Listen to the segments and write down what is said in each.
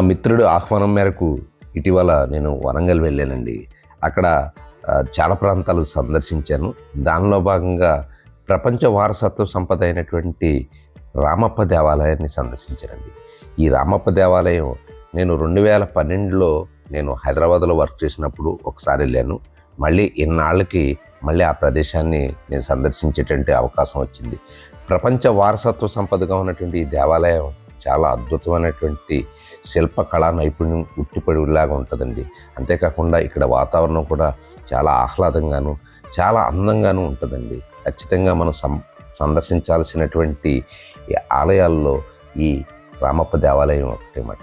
నా మిత్రుడు ఆహ్వానం మేరకు ఇటీవల నేను వరంగల్ వెళ్ళానండి. అక్కడ చాలా ప్రాంతాలు సందర్శించాను. దానిలో భాగంగా ప్రపంచ వారసత్వ సంపద అయినటువంటి రామప్ప దేవాలయాన్ని సందర్శించానండి. ఈ రామప్ప దేవాలయం నేను రెండు వేల పన్నెండులో నేను హైదరాబాద్లో వర్క్ చేసినప్పుడు ఒకసారి వెళ్ళాను. మళ్ళీ ఇన్నాళ్ళకి మళ్ళీ ఆ ప్రదేశాన్ని నేను సందర్శించేటువంటి అవకాశం వచ్చింది. ప్రపంచ వారసత్వ సంపదగా ఉన్నటువంటి ఈ దేవాలయం చాలా అద్భుతమైనటువంటి శిల్ప కళా నైపుణ్యం ఉట్టిపడిలాగా ఉంటుందండి. అంతేకాకుండా ఇక్కడ వాతావరణం కూడా చాలా ఆహ్లాదంగాను చాలా అందంగాను ఉంటుందండి. ఖచ్చితంగా మనం సం సందర్శించాల్సినటువంటి ఈ ఆలయాల్లో ఈ రామప్ప దేవాలయం ఒకటి మాట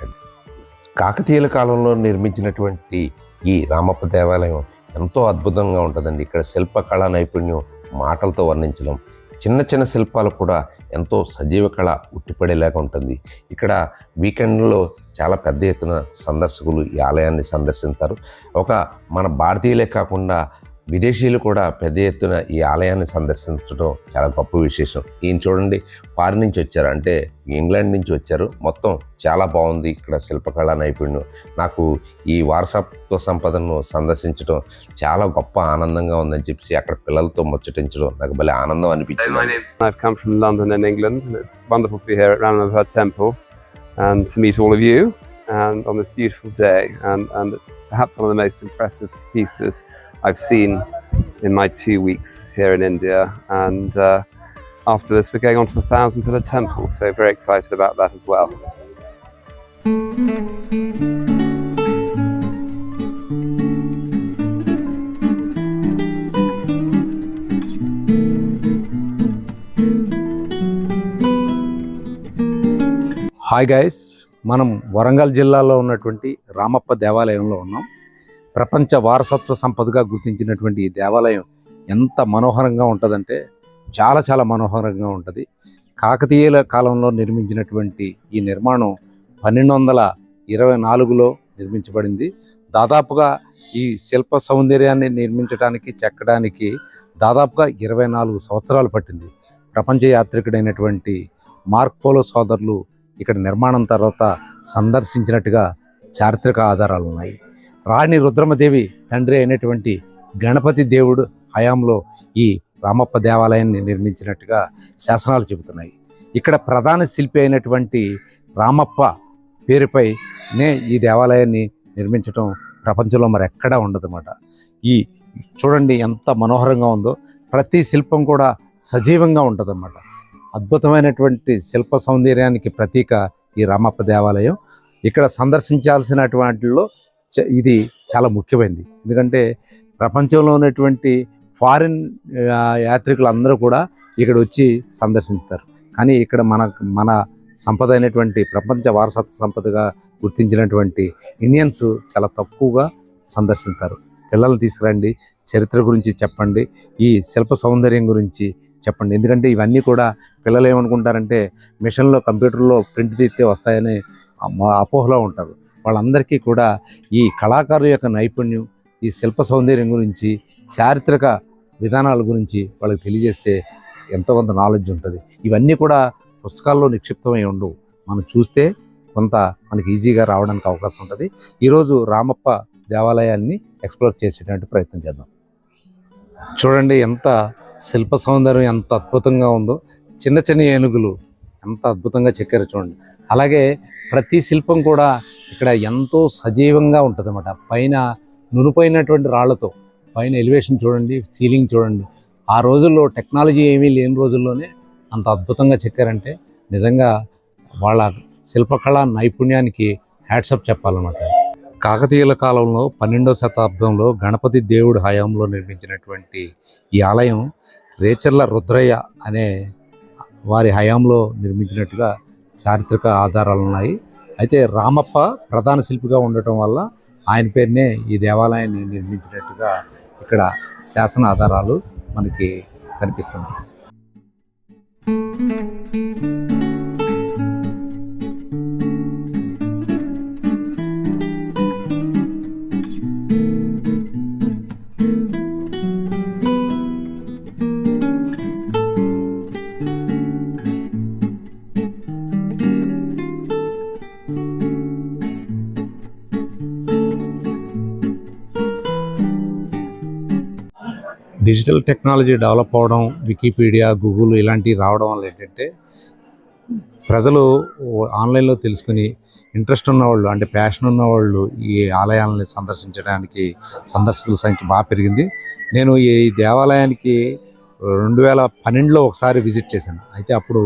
కాకతీయుల కాలంలో నిర్మించినటువంటి ఈ రామప్ప దేవాలయం ఎంతో అద్భుతంగా ఉంటుందండి. ఇక్కడ శిల్ప కళా నైపుణ్యం మాటలతో వర్ణించడం చిన్న చిన్న శిల్పాలు కూడా ఎంతో సజీవ కళ ఉట్టిపడేలాగా ఉంటుంది. ఇక్కడ వీకెండ్లో చాలా పెద్ద ఎత్తున సందర్శకులు ఈ ఆలయాన్ని సందర్శిస్తారు ఒక మన భారతీయులే కాకుండా విదేశీయులు కూడా పెద్ద ఎత్తున ఈ ఆలయాన్ని సందర్శించడం చాలా గొప్ప విశేషం. ఈయన చూడండి ఫారిన్ నుంచి వచ్చారు. అంటే ఇంగ్లాండ్ నుంచి వచ్చారు. మొత్తం చాలా బాగుంది ఇక్కడ శిల్పకళా నైపుణ్యం. నాకు ఈ వారసత్వ సంపదను సందర్శించడం చాలా గొప్ప ఆనందంగా ఉందని చెప్పి అక్కడ పిల్లలతో ముచ్చటించడం నాకు భలే ఆనందం అనిపించింది. And wonderful to meet all of you and on this beautiful day. And, and it's perhaps one of the most impressive pieces I've seen in my two weeks here in India. And uh, after this, we're going on to the Thousand Pillar Temple, so very excited about that as well. Hi guys మనం వరంగల్ జిల్లాలో ఉన్నటువంటి రామప్ప దేవాలయంలో ఉన్నాం. ప్రపంచ వారసత్వ సంపదగా గుర్తించినటువంటి ఈ దేవాలయం ఎంత మనోహరంగా ఉంటుందంటే చాలా చాలా మనోహరంగా ఉంటుంది. కాకతీయుల కాలంలో నిర్మించినటువంటి ఈ నిర్మాణం పన్నెండు వందల ఇరవై నాలుగులో నిర్మించబడింది. దాదాపుగా ఈ శిల్ప సౌందర్యాన్ని నిర్మించడానికి చెక్కడానికి దాదాపుగా ఇరవై నాలుగు సంవత్సరాలు పట్టింది. ప్రపంచ యాత్రికుడైనటువంటి మార్క్ ఫోలో సోదరులు ఇక్కడ నిర్మాణం తర్వాత సందర్శించినట్టుగా చారిత్రక ఆధారాలు ఉన్నాయి రాణి రుద్రమదేవి తండ్రి అయినటువంటి గణపతి దేవుడు హయాంలో ఈ రామప్ప దేవాలయాన్ని నిర్మించినట్టుగా శాసనాలు చెబుతున్నాయి. ఇక్కడ ప్రధాన శిల్పి అయినటువంటి రామప్ప పేరుపై నే ఈ దేవాలయాన్ని నిర్మించడం ప్రపంచంలో మరి ఎక్కడా ఉండదన్నమాట. ఈ చూడండి ఎంత మనోహరంగా ఉందో ప్రతి శిల్పం కూడా సజీవంగా ఉంటుందన్నమాట. అద్భుతమైనటువంటి శిల్ప సౌందర్యానికి ప్రతీక ఈ రామప్ప దేవాలయం. ఇక్కడ సందర్శించాల్సినటువంటిలో వాటిల్లో చ- ఇది చాలా ముఖ్యమైనది ఎందుకంటే ప్రపంచంలో ఉన్నటువంటి ఫారిన్ యాత్రికులు అందరూ కూడా ఇక్కడ వచ్చి సందర్శిస్తారు కానీ ఇక్కడ మన మన సంపద అయినటువంటి ప్రపంచ వారసత్వ సంపదగా గుర్తించినటువంటి ఇండియన్స్ చాలా తక్కువగా సందర్శిస్తారు పిల్లల్ని తీసుకురండి చరిత్ర గురించి చెప్పండి. ఈ శిల్ప సౌందర్యం గురించి చెప్పండి. ఎందుకంటే ఇవన్నీ కూడా పిల్లలు ఏమనుకుంటారంటే మిషన్లో కంప్యూటర్లో ప్రింట్ తీస్తే వస్తాయని అపోహలో ఉంటారు. వాళ్ళందరికీ కూడా ఈ కళాకారు యొక్క నైపుణ్యం ఈ శిల్ప సౌందర్యం గురించి చారిత్రక విధానాల గురించి వాళ్ళకి తెలియజేస్తే ఎంతో కొంత నాలెడ్జ్ ఉంటుంది. ఇవన్నీ కూడా పుస్తకాల్లో నిక్షిప్తమై ఉండవు. మనం చూస్తే కొంత మనకి ఈజీగా రావడానికి అవకాశం ఉంటుంది. ఈరోజు రామప్ప దేవాలయాన్ని ఎక్స్ప్లోర్ చేసేటువంటి ప్రయత్నం చేద్దాం. చూడండి ఎంత శిల్ప సౌందర్యం ఎంత అద్భుతంగా ఉందో చిన్న చిన్న ఏనుగులు ఎంత అద్భుతంగా చెక్కారు చూడండి. అలాగే ప్రతి శిల్పం కూడా ఇక్కడ ఎంతో సజీవంగా ఉంటుంది అన్నమాట పైన నునుపైనటువంటి రాళ్ళతో పైన ఎలివేషన్ చూడండి సీలింగ్ చూడండి. ఆ రోజుల్లో టెక్నాలజీ ఏమీ లేని రోజుల్లోనే అంత అద్భుతంగా చెక్కారంటే నిజంగా వాళ్ళ శిల్పకళ నైపుణ్యానికి హ్యాట్సప్ చెప్పాలన్నమాట. కాకతీయుల కాలంలో పన్నెండవ శతాబ్దంలో గణపతి దేవుడు హయాంలో నిర్మించినటువంటి ఈ ఆలయం రేచర్ల రుద్రయ్య అనే వారి హయాంలో నిర్మించినట్టుగా చారిత్రక ఆధారాలు ఉన్నాయి. అయితే రామప్ప ప్రధాన శిల్పిగా ఉండటం వల్ల ఆయన పేరునే ఈ దేవాలయాన్ని నిర్మించినట్టుగా ఇక్కడ శాసన ఆధారాలు మనకి కనిపిస్తున్నాయి. డిజిటల్ టెక్నాలజీ డెవలప్ అవడం వికీపీడియా గూగుల్ ఇలాంటివి రావడం వల్ల ఏంటంటే ప్రజలు ఆన్లైన్లో తెలుసుకుని ఇంట్రెస్ట్ ఉన్నవాళ్ళు అంటే ప్యాషన్ ఉన్నవాళ్ళు ఈ ఆలయాలని సందర్శించడానికి సందర్శకుల సంఖ్య బాగా పెరిగింది. నేను ఈ దేవాలయానికి రెండు వేల పన్నెండులో ఒకసారి విజిట్ చేశాను. అయితే అప్పుడు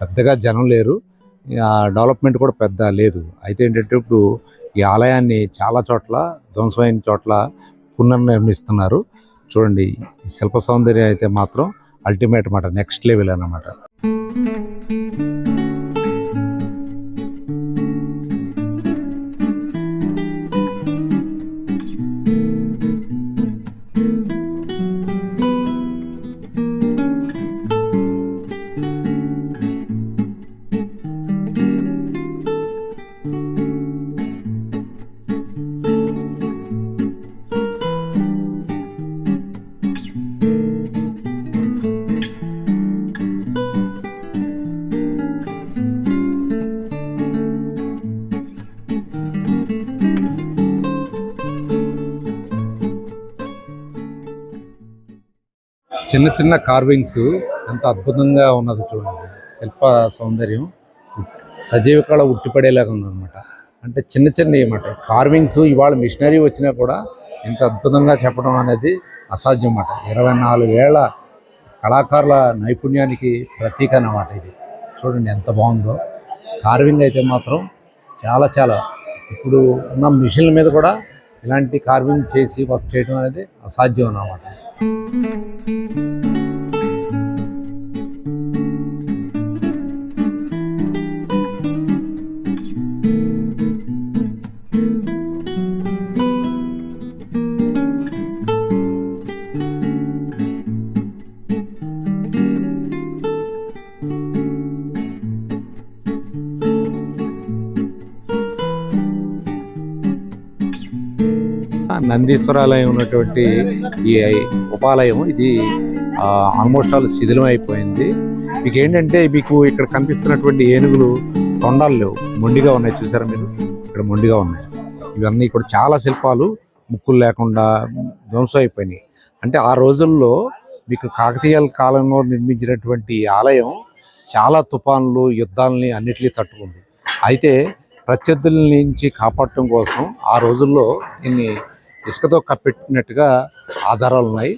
పెద్దగా జనం లేరు. ఆ డెవలప్మెంట్ కూడా పెద్ద లేదు. అయితే ఏంటంటే ఇప్పుడు ఈ ఆలయాన్ని చాలా చోట్ల ధ్వంసమైన చోట్ల పునర్నిర్మిస్తున్నారు. చూడండి శిల్ప సౌందర్యం అయితే మాత్రం అల్టిమేట్ మాట నెక్స్ట్ లెవెల్ అన్నమాట. చిన్న చిన్న కార్వింగ్స్ ఎంత అద్భుతంగా ఉన్నది చూడండి. శిల్ప సౌందర్యం సజీవ కళ ఉట్టిపడేలాగా ఉందన్నమాట. అంటే చిన్న చిన్న అన్నమాట కార్వింగ్స్ ఇవాళ మిషనరీ వచ్చినా కూడా ఇంత అద్భుతంగా చెప్పడం అనేది అసాధ్యం అన్నమాట ఇరవై నాలుగు కళాకారుల నైపుణ్యానికి ప్రతీక అన్నమాట ఇది. చూడండి ఎంత బాగుందో. కార్వింగ్ అయితే మాత్రం చాలా చాలా. ఇప్పుడు ఉన్న మిషన్ల మీద కూడా ఇలాంటి కార్వింగ్ చేసి వర్క్ చేయడం అనేది అసాధ్యం అన్నమాట. నందీశ్వరాలయం ఉన్నటువంటి ఈ ఉపాలయం ఇది ఆల్మోస్ట్ ఆల్ శిథిలం అయిపోయింది మీకు ఏంటంటే మీకు ఇక్కడ కనిపిస్తున్నటువంటి ఏనుగులు తొండాలు లేవు. మొండిగా ఉన్నాయి చూసారా మీరు? ఇక్కడ మొండిగా ఉన్నాయి. ఇవన్నీ ఇక్కడ చాలా శిల్పాలు ముక్కులు లేకుండా ధ్వంసం అయిపోయినాయి అంటే ఆ రోజుల్లో మీకు కాకతీయాల కాలంలో నిర్మించినటువంటి ఆలయం చాలా తుఫాన్లు యుద్ధాలని అన్నిటినీ తట్టుకుంది. అయితే ప్రత్యర్థుల నుంచి కాపాడటం కోసం ఆ రోజుల్లో దీన్ని ఇసుకతో కప్పెట్టినట్టుగా ఆధారాలు ఉన్నాయి.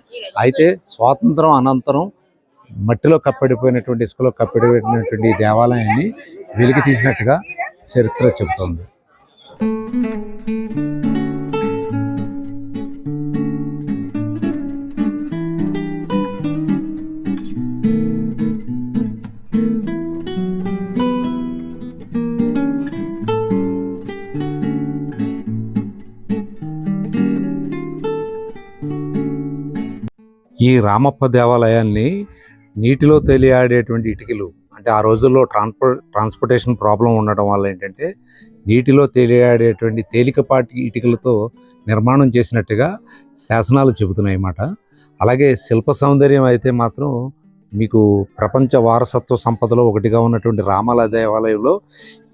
అయితే స్వాతంత్రం అనంతరం మట్టిలో కప్పడిపోయినటువంటి ఇసుకలో కప్పెడిపోయినటువంటి దేవాలయాన్ని వెలికి తీసినట్టుగా చరిత్ర చెబుతోంది. ఈ రామప్ప దేవాలయాన్ని నీటిలో తేలియాడేటువంటి ఇటుకలు అంటే ఆ రోజుల్లో ట్రాన్స్పోర్ట్ ట్రాన్స్పోర్టేషన్ ప్రాబ్లం ఉండడం వల్ల ఏంటంటే నీటిలో తేలియాడేటువంటి తేలికపాటి ఇటుకలతో నిర్మాణం చేసినట్టుగా శాసనాలు చెబుతున్నాయి అన్నమాట. అలాగే శిల్ప సౌందర్యం అయితే మాత్రం మీకు ప్రపంచ వారసత్వ సంపదలో ఒకటిగా ఉన్నటువంటి రామాల దేవాలయంలో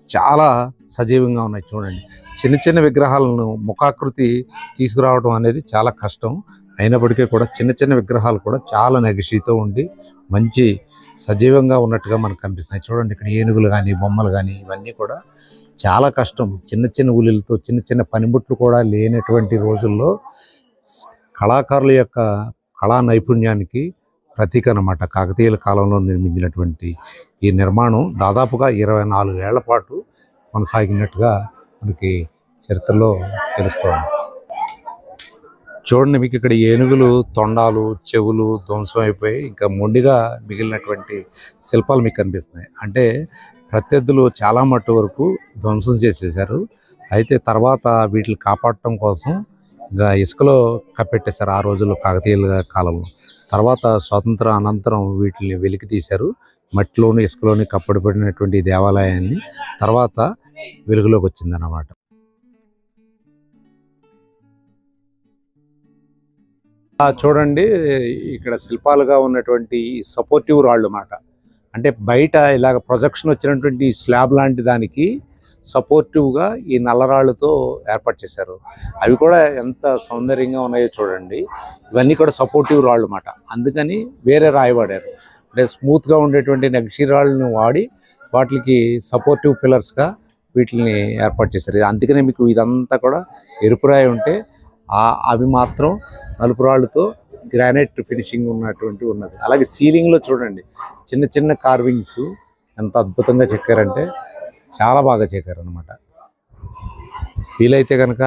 చాలా సజీవంగా ఉన్నాయి చూడండి. చిన్న చిన్న విగ్రహాలను ముఖాకృతి తీసుకురావడం అనేది చాలా కష్టం. అయినప్పటికీ కూడా చిన్న చిన్న విగ్రహాలు కూడా చాలా నగిషితో ఉండి మంచి సజీవంగా ఉన్నట్టుగా మనకు కనిపిస్తున్నాయి. చూడండి ఇక్కడ ఏనుగులు కానీ బొమ్మలు కానీ ఇవన్నీ కూడా చాలా కష్టం. చిన్న చిన్న ఉలిలతో చిన్న చిన్న పనిముట్లు కూడా లేనటువంటి రోజుల్లో కళాకారుల యొక్క కళా నైపుణ్యానికి ప్రతీక అన్నమాట. కాకతీయుల కాలంలో నిర్మించినటువంటి ఈ నిర్మాణం దాదాపుగా ఇరవై నాలుగు ఏళ్ళ పాటు కొనసాగినట్టుగా మనకి చరిత్రలో తెలుస్తోంది. చూడండి మీకు ఇక్కడ ఏనుగులు తొండాలు చెవులు ధ్వంసం అయిపోయి ఇంకా మొండిగా మిగిలినటువంటి శిల్పాలు మీకు కనిపిస్తున్నాయి. అంటే ప్రత్యర్థులు చాలా మట్టు వరకు ధ్వంసం చేసేసారు అయితే తర్వాత వీటిని కాపాడటం కోసం ఇంకా ఇసుకలో కప్పెట్టేశారు ఆ రోజుల్లో కాకతీయుల కాలంలో. తర్వాత స్వాతంత్ర అనంతరం వీటిని వెలికి తీశారు. మట్టిలోని ఇసుకలోని కప్పడిపడినటువంటి దేవాలయాన్ని తర్వాత వెలుగులోకి వచ్చిందన్నమాట. చూడండి ఇక్కడ శిల్పాలుగా ఉన్నటువంటి సపోర్టివ్ రాళ్ళు అన్నమాట అంటే బయట ఇలాగ ప్రొజెక్షన్ వచ్చినటువంటి స్లాబ్ లాంటి దానికి సపోర్టివ్గా ఈ నల్లరాళ్ళతో ఏర్పాటు చేశారు. అవి కూడా ఎంత సౌందర్యంగా ఉన్నాయో చూడండి. ఇవన్నీ కూడా సపోర్టివ్ రాళ్ళు అన్నమాట అందుకని వేరే రాయి వాడారు. అంటే స్మూత్గా ఉండేటువంటి నక్షి రాళ్ళను వాడి వాటికి సపోర్టివ్ పిల్లర్స్గా వీటిని ఏర్పాటు చేశారు. అందుకనే మీకు ఇదంతా కూడా ఎరుపు రాయి ఉంటే అవి మాత్రం నలుపు రాళ్ళతో గ్రానైట్ ఫినిషింగ్ ఉన్నటువంటి ఉన్నది. అలాగే సీలింగ్లో చూడండి చిన్న చిన్న కార్వింగ్స్ ఎంత అద్భుతంగా చెక్కారంటే చాలా బాగా చెక్కారు అనమాట వీలైతే కనుక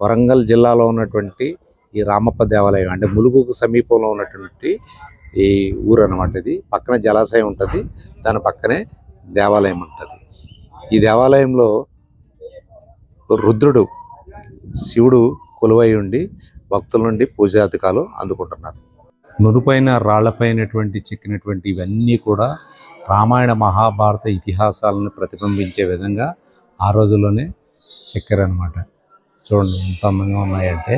వరంగల్ జిల్లాలో ఉన్నటువంటి ఈ రామప్ప దేవాలయం అంటే ములుగుకు సమీపంలో ఉన్నటువంటి ఈ ఊరు అనమాట ఇది. పక్కన జలాశయం ఉంటుంది దాని పక్కనే దేవాలయం ఉంటుంది. ఈ దేవాలయంలో రుద్రుడు శివుడు కొలువై ఉండి భక్తుల నుండి పూజాధికాలు అందుకుంటున్నారు. నురుపైన రాళ్ళపైనటువంటి చెక్కినటువంటి ఇవన్నీ కూడా రామాయణ మహాభారత ఇతిహాసాలను ప్రతిబింబించే విధంగా ఆ రోజుల్లోనే చెక్కారనమాట చూడండి ఎంత అందంగా ఉన్నాయంటే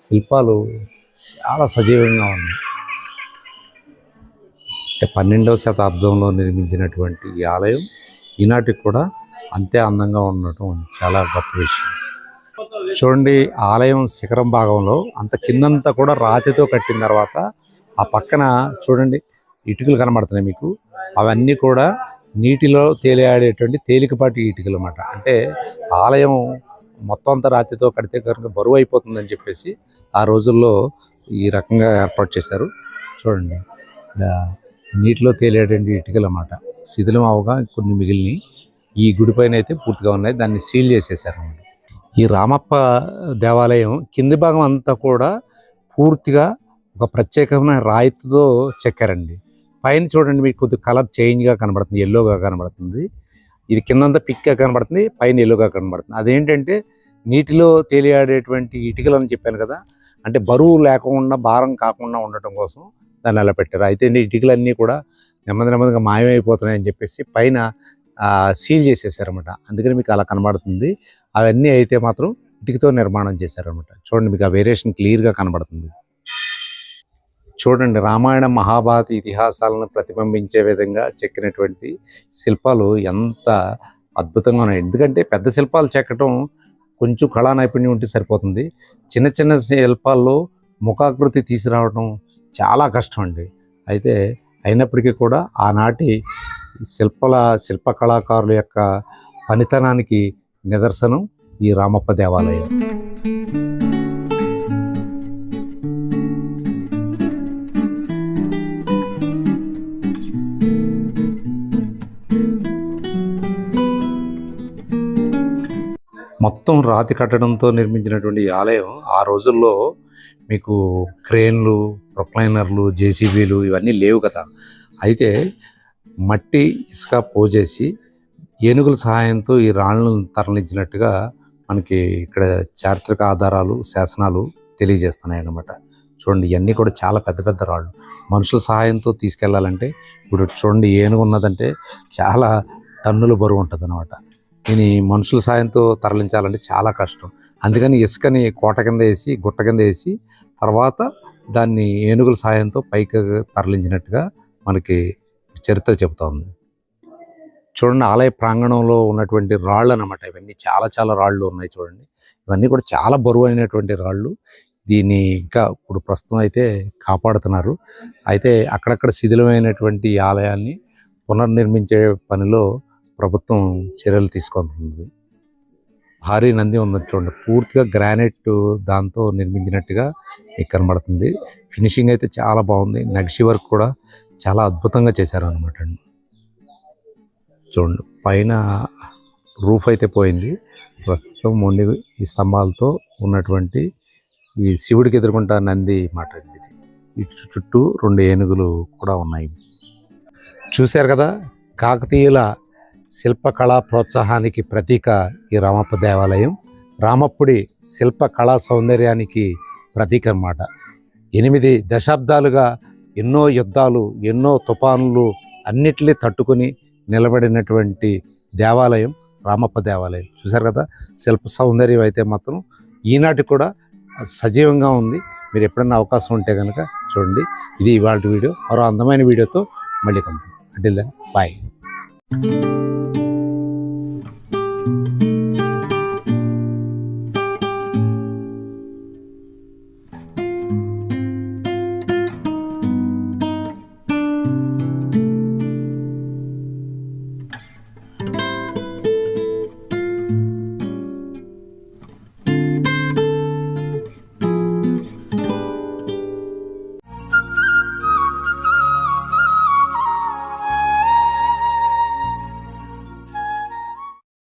శిల్పాలు చాలా సజీవంగా ఉన్నాయి. అంటే పన్నెండవ శతాబ్దంలో నిర్మించినటువంటి ఈ ఆలయం ఈనాటికి కూడా అంతే అందంగా ఉండటం చాలా గొప్ప విషయం. చూడండి ఆలయం శిఖరం భాగంలో అంత కిందంతా కూడా రాతితో కట్టిన తర్వాత ఆ పక్కన చూడండి ఇటుకలు కనబడుతున్నాయి మీకు. అవన్నీ కూడా నీటిలో తేలియాడేటువంటి తేలికపాటి ఇటుకలు అన్నమాట. అంటే ఆలయం మొత్తం అంతా రాతితో కడితే కనుక బరువు అయిపోతుందని చెప్పేసి ఆ రోజుల్లో ఈ రకంగా ఏర్పాటు చేశారు. చూడండి నీటిలో తేలేటువంటి ఇటుకలు అన్నమాట. శిథిలం అవగా కొన్ని మిగిలినవి. ఈ గుడి పైన అయితే పూర్తిగా ఉన్నాయి. దాన్ని సీల్ చేసేసారు అన్నమాట ఈ రామప్ప దేవాలయం కింది భాగం అంతా కూడా పూర్తిగా ఒక ప్రత్యేకమైన రాయితీతో చెక్కారండి. పైన చూడండి మీకు కొద్దిగా కలర్ చేంజ్గా కనబడుతుంది ఎల్లోగా కనబడుతుంది. ఇది కిందంతా పిక్గా కనబడుతుంది పైన ఎల్లోగా కనబడుతుంది. అదేంటంటే నీటిలో తేలియాడేటువంటి ఇటుకలు అని చెప్పాను కదా అంటే బరువు లేకుండా భారం కాకుండా ఉండటం కోసం దాన్ని అలా పెట్టారు. అయితే ఇటుకలన్నీ కూడా నెమ్మది నెమ్మదిగా మాయమైపోతున్నాయని చెప్పేసి పైన సీల్ చేసేసారన్నమాట. అందుకని మీకు అలా కనబడుతుంది. అవన్నీ అయితే మాత్రం ఇటుకతో నిర్మాణం చేశారనమాట చూడండి మీకు ఆ వేరియేషన్ క్లియర్గా కనబడుతుంది. చూడండి రామాయణ మహాభారత ఇతిహాసాలను ప్రతిబింబించే విధంగా చెక్కినటువంటి శిల్పాలు ఎంత అద్భుతంగా ఉన్నాయి. ఎందుకంటే పెద్ద శిల్పాలు చెక్కటం కొంచెం కళా నైపుణ్యం ఉంటే సరిపోతుంది. చిన్న చిన్న శిల్పాల్లో ముఖాకృతి తీసుకురావడం చాలా కష్టం అండి. అయితే అయినప్పటికీ కూడా ఆనాటి శిల్పల శిల్ప కళాకారుల యొక్క పనితనానికి నిదర్శనం ఈ రామప్ప దేవాలయం. మొత్తం రాతి కట్టడంతో నిర్మించినటువంటి ఈ ఆలయం ఆ రోజుల్లో మీకు క్రేన్లు ప్రొక్లైనర్లు జేసీబీలు ఇవన్నీ లేవు కదా. అయితే మట్టి ఇసుక పోజేసి ఏనుగుల సహాయంతో ఈ రాళ్ళను తరలించినట్టుగా మనకి ఇక్కడ చారిత్రక ఆధారాలు శాసనాలు తెలియజేస్తున్నాయి అన్నమాట చూడండి ఇవన్నీ కూడా చాలా పెద్ద పెద్ద రాళ్ళు. మనుషుల సహాయంతో తీసుకెళ్ళాలంటే ఇప్పుడు చూడండి ఏనుగు ఉన్నదంటే చాలా టన్నుల బరువు ఉంటుంది అనమాట దీని మనుషుల సాయంతో తరలించాలంటే చాలా కష్టం. అందుకని ఇసుకని కోట కింద వేసి గుట్ట కింద వేసి తర్వాత దాన్ని ఏనుగుల సాయంతో పైకి తరలించినట్టుగా మనకి చరిత్ర చెబుతోంది చూడండి ఆలయ ప్రాంగణంలో ఉన్నటువంటి రాళ్ళు అనమాట ఇవన్నీ చాలా చాలా రాళ్ళు ఉన్నాయి చూడండి. ఇవన్నీ కూడా చాలా బరువు అయినటువంటి రాళ్ళు. దీన్ని ఇంకా ఇప్పుడు ప్రస్తుతం అయితే కాపాడుతున్నారు. అయితే అక్కడక్కడ శిథిలమైనటువంటి ఆలయాన్ని పునర్నిర్మించే పనిలో ప్రభుత్వం చర్యలు తీసుకుంటుంది. భారీ నంది ఉంది చూడండి. పూర్తిగా గ్రానైట్ దాంతో నిర్మించినట్టుగా మీకు కనబడుతుంది. ఫినిషింగ్ అయితే చాలా బాగుంది. నగిషి వర్క్ కూడా చాలా అద్భుతంగా చేశారు అనమాట అండి. చూడండి పైన రూఫ్ అయితే పోయింది. ప్రస్తుతం మొండి ఈ స్తంభాలతో ఉన్నటువంటి ఈ శివుడికి ఎదుర్కొంటా నంది మాట ఇది. ఇటు చుట్టూ రెండు ఏనుగులు కూడా ఉన్నాయి. చూశారు కదా కాకతీయుల శిల్పకళా ప్రోత్సాహానికి ప్రతీక ఈ రామప్ప దేవాలయం. రామప్పుడి శిల్ప కళా సౌందర్యానికి ప్రతీక అన్నమాట. ఎనిమిది దశాబ్దాలుగా ఎన్నో యుద్ధాలు ఎన్నో తుఫానులు అన్నిటినీ తట్టుకొని నిలబడినటువంటి దేవాలయం రామప్ప దేవాలయం. చూశారు కదా? శిల్ప సౌందర్యం అయితే మాత్రం ఈనాటి కూడా సజీవంగా ఉంది. మీరు ఎప్పుడైనా అవకాశం ఉంటే కనుక చూడండి. ఇది ఇవాళ వీడియో. మరో అందమైన వీడియోతో మళ్ళీ కలుద్దాం. అంటే బాయ్